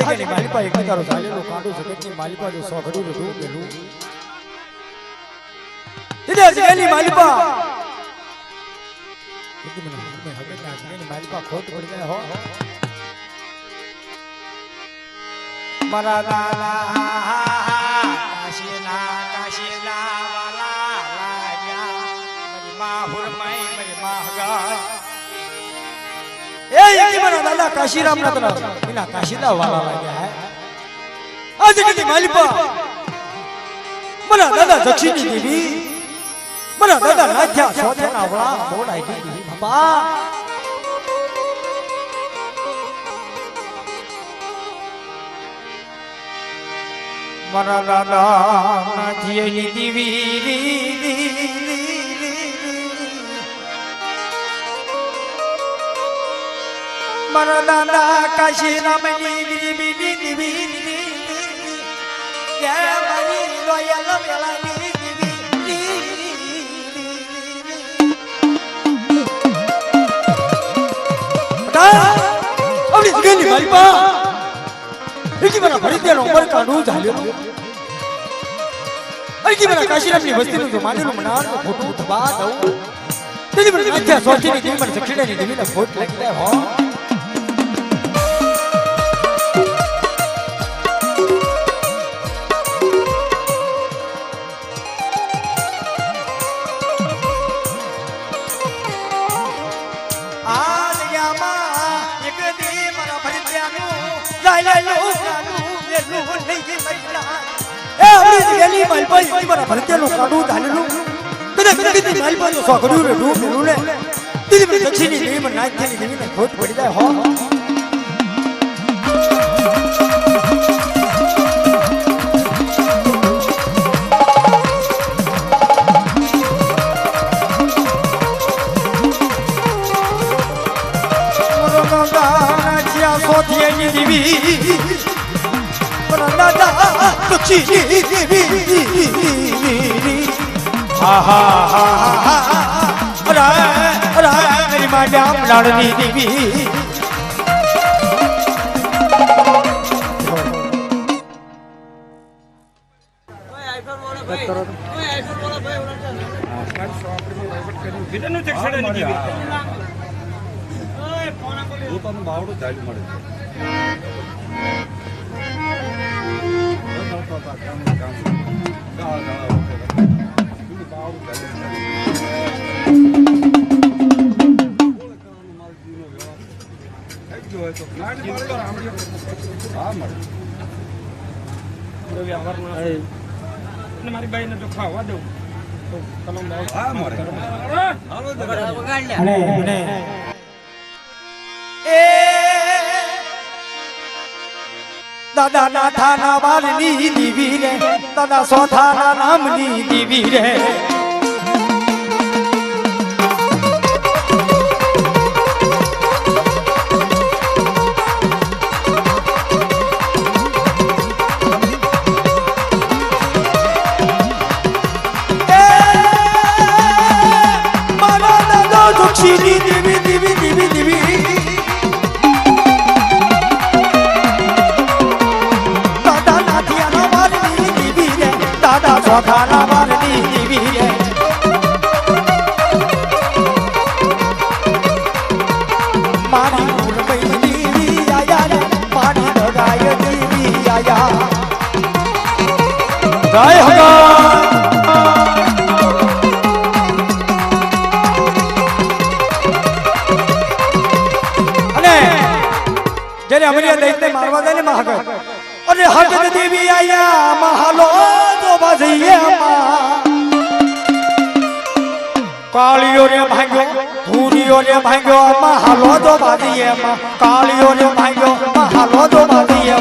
જગ્યાની માલિપા એક તારો ચાલેલો કાંડો જગતની માલિપા જો સોગડું લીધું પેલું. ઈદે જગ્યાની માલિપા કીધી મને હમે હવે ના જગ્યાની માલિપા ખોટ પડી જાય હો. મારા લાલા એ યકી મારા દાદા કાશીરામ ના તરફ એના કાશીના વાલા લાગ્યા હે આ જગતની માલિપા મારા દાદા જક્ષીની દેવી મારા દાદા નાથ્યા સોથેના વળા મોડાઈ ગઈ બાપા મારા દાદા નાથીએની દેવી મારા દાદા કાશી રામની ગીરી બીડી દીવી જય મારી લોયલ મેલાની આપણી જગ્યાની મારી પા એકી મારા ભરિત્યાનો ઉમર કાઢું ચાલ્યો એકી મારા કાશીરામની વસ્તીનું જો માનેલું મનાર તો ખોટું થવા દઉં તેની મને નાખ્યા સોચીની દેવી મને સખીડાની દેવીને ખોટ લાગી જાય હો માલપા એકી મારા ભરિત્યાનું કાઢું ચાલેલું કદાચ કદાચ માલપાનું સોગડું રે ડૂબ મેલું ને. દીદી મને દક્ષિણની દેવી મને નાથ્યાની દેવીને ખોટ પડી જાય, હો લાડની દેવી વિધાનનું ચેક છેડે નહીં પોતાનું બાવડું ચાલ્યું મળે મારી જો દઉં તો હા મળે અને અને એ દાદા નાથાના વાલની દીવી રે, દાદા સોથાના નામની દીવી રે. દાદા દક્ષિણી દેવી રે મારી ઉર્મઈ દેવી આયા રે મારી દગાય દેવી આયા અમરિયા દૈત્યને મારવા જાય ને મહાગર અને હટ દેવી આયા મહાલો તો બાજઈએ કાળિયો રે ભાંગ્યો ભૂરિયો રે ભાંગ્યો મહાલો તો બાજીએ કાળિયો રે ભાંગ્યો મહાલો તો બાજીએ